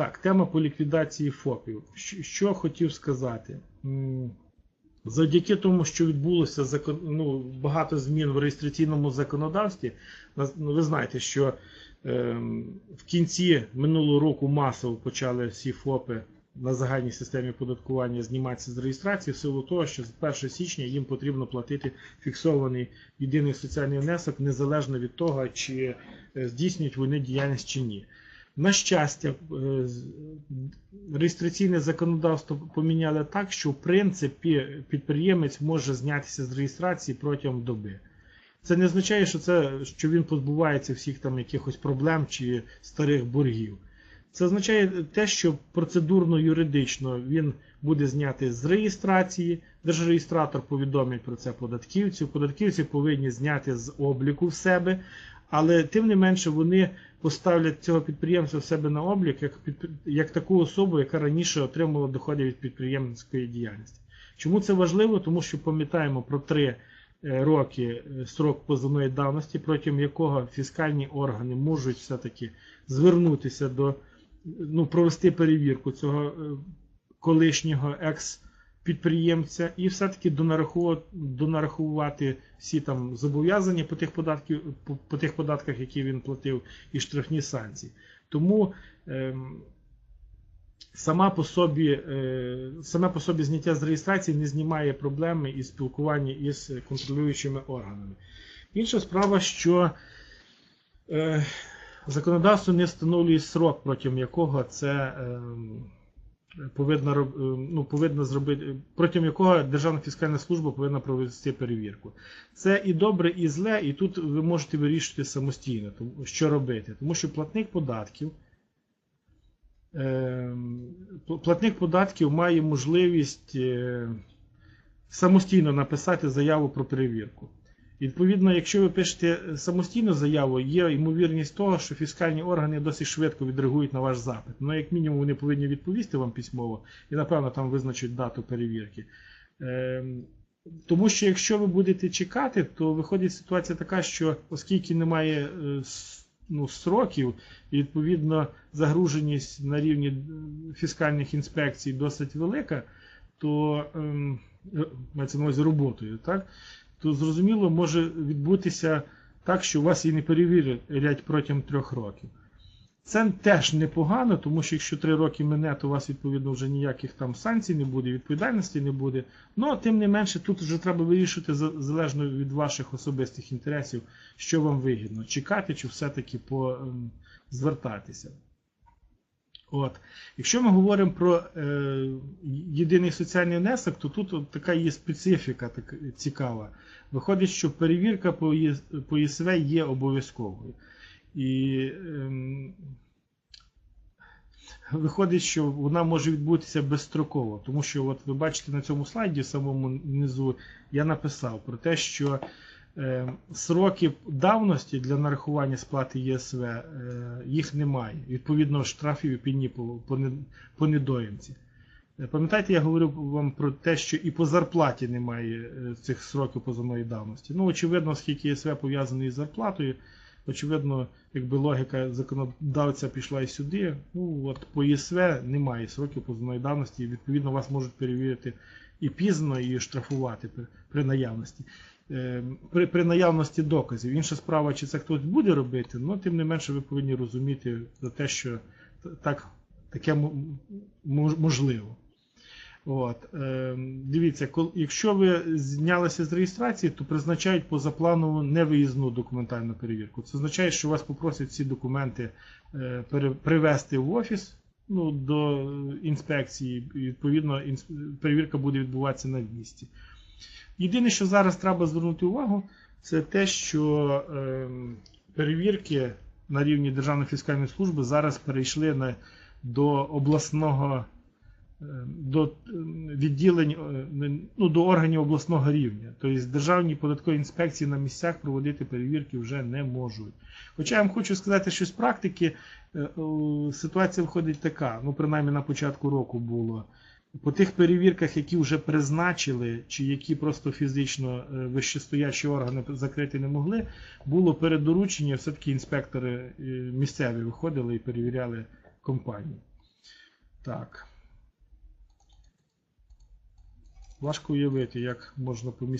Так, тема по ліквідації ФОПів. Що, хотів сказати? Завдяки тому, що відбулося ну, багато змін в реєстраційному законодавстві, ну, ви знаєте, що ем, в кінці минулого року масово почали всі ФОПи на загальній системі податкування зніматися з реєстрації в силу того, що з 1 січня їм потрібно платити фіксований єдиний соціальний внесок незалежно від того, чи е, здійснюють вони діяльність чи ні. На щастя, е, реєстраційне законодавство поміняли так, що в принципі підприємець може знятися з реєстрації протягом доби. Це не означає, що це що він позбувається всіх там якихось проблем чи старих боргів. Це означає те, що процедурно юридично він буде знятий з реєстрації, держреєстратор повідомить про це податківців. Податківці повинні зняти з обліку в себе, але тим не менше вони поставлять цього підприємця в себе на облік як, як таку особу, яка раніше отримувала доходи від підприємницької діяльності. Чому це важливо? Тому що пам'ятаємо про три е, роки е, срок позовної давності, протягом якого фіскальні органи можуть все-таки звернутися до ну, провести перевірку цього е, колишнього екс-підприємця і все-таки донарахувати, всі там зобов'язання по тих, податків, по, тих податках, які він платив, і штрафні санкції. Тому ем, сама по собі, е, саме по собі зняття з реєстрації не знімає проблеми із спілкування із контролюючими органами. Інша справа, що е, законодавство не встановлює срок, протягом якого це е, повинна, е, ну, повинна зробити, протягом якого Державна фіскальна служба повинна провести перевірку. Це і добре, і зле, і тут ви можете вирішити самостійно, що робити. Тому що платник податків. е, Платник податків має можливість е, самостійно написати заяву про перевірку. Відповідно, якщо ви пишете самостійну заяву, є ймовірність того, що фіскальні органи досить швидко відреагують на ваш запит. Ну, як мінімум, вони повинні відповісти вам письмово і, напевно, там визначать дату перевірки. Ем, Тому що якщо ви будете чекати, то виходить ситуація така, що оскільки немає е, ну, сроків, і відповідно загруженість на рівні е, фіскальних інспекцій досить велика, то ем, е, мається на увазі роботою, так? То зрозуміло може відбутися так, що вас і не перевірять протягом трьох років. Це теж непогано, тому що якщо три роки мине, то у вас відповідно вже ніяких там санкцій не буде, відповідальності не буде. Ну, тим не менше, тут вже треба вирішити залежно від ваших особистих інтересів, що вам вигідно, чекати чи все-таки ем, звертатися. От. Якщо ми говоримо про е, єдиний соціальний внесок, то тут от така є специфіка така, цікава. Виходить, що перевірка по, ЄС по ЄСВ є обов'язковою. І ем, виходить, що вона може відбутися безстроково, тому що от ви бачите на цьому слайді, в самому низу, я написав про те, що е, сроки давності для нарахування сплати ЄСВ е, їх немає. Відповідно, штрафів і пені по, недоїмці. Е, Пам'ятаєте, я говорив вам про те, що і по зарплаті немає цих сроків позовної давності. Ну, очевидно, оскільки ЄСВ пов'язаний із зарплатою, очевидно, якби логіка законодавця пішла і сюди, ну от по ЄСВ немає сроків позовної давності, і відповідно вас можуть перевірити і пізно, і штрафувати при наявності. Е, При, при наявності доказів. Інша справа, чи це хтось буде робити, ну тим не менше ви повинні розуміти за те, що так, таке мож- можливо. От, е, дивіться, якщо ви знялися з реєстрації, то призначають позапланову невиїзну документальну перевірку. Це означає, що вас попросять ці документи е, привезти в офіс ну, до інспекції, і відповідно перевірка буде відбуватися на місці. Єдине, що зараз треба звернути увагу, це те, що е, перевірки на рівні Державної фіскальної служби зараз перейшли на, до обласного е, до е, відділень е, ну, до органів обласного рівня. Тобто державні податкові інспекції на місцях проводити перевірки вже не можуть. Хоча я вам хочу сказати, що з практики е, ситуація виходить така, ну принаймні на початку року було. По тих перевірках, які вже призначили, чи які просто фізично е, вищестоячі органи закрити не могли, було передоручення, все-таки інспектори е, місцеві виходили і перевіряли компанії. Так. Важко уявити, як можна помістити.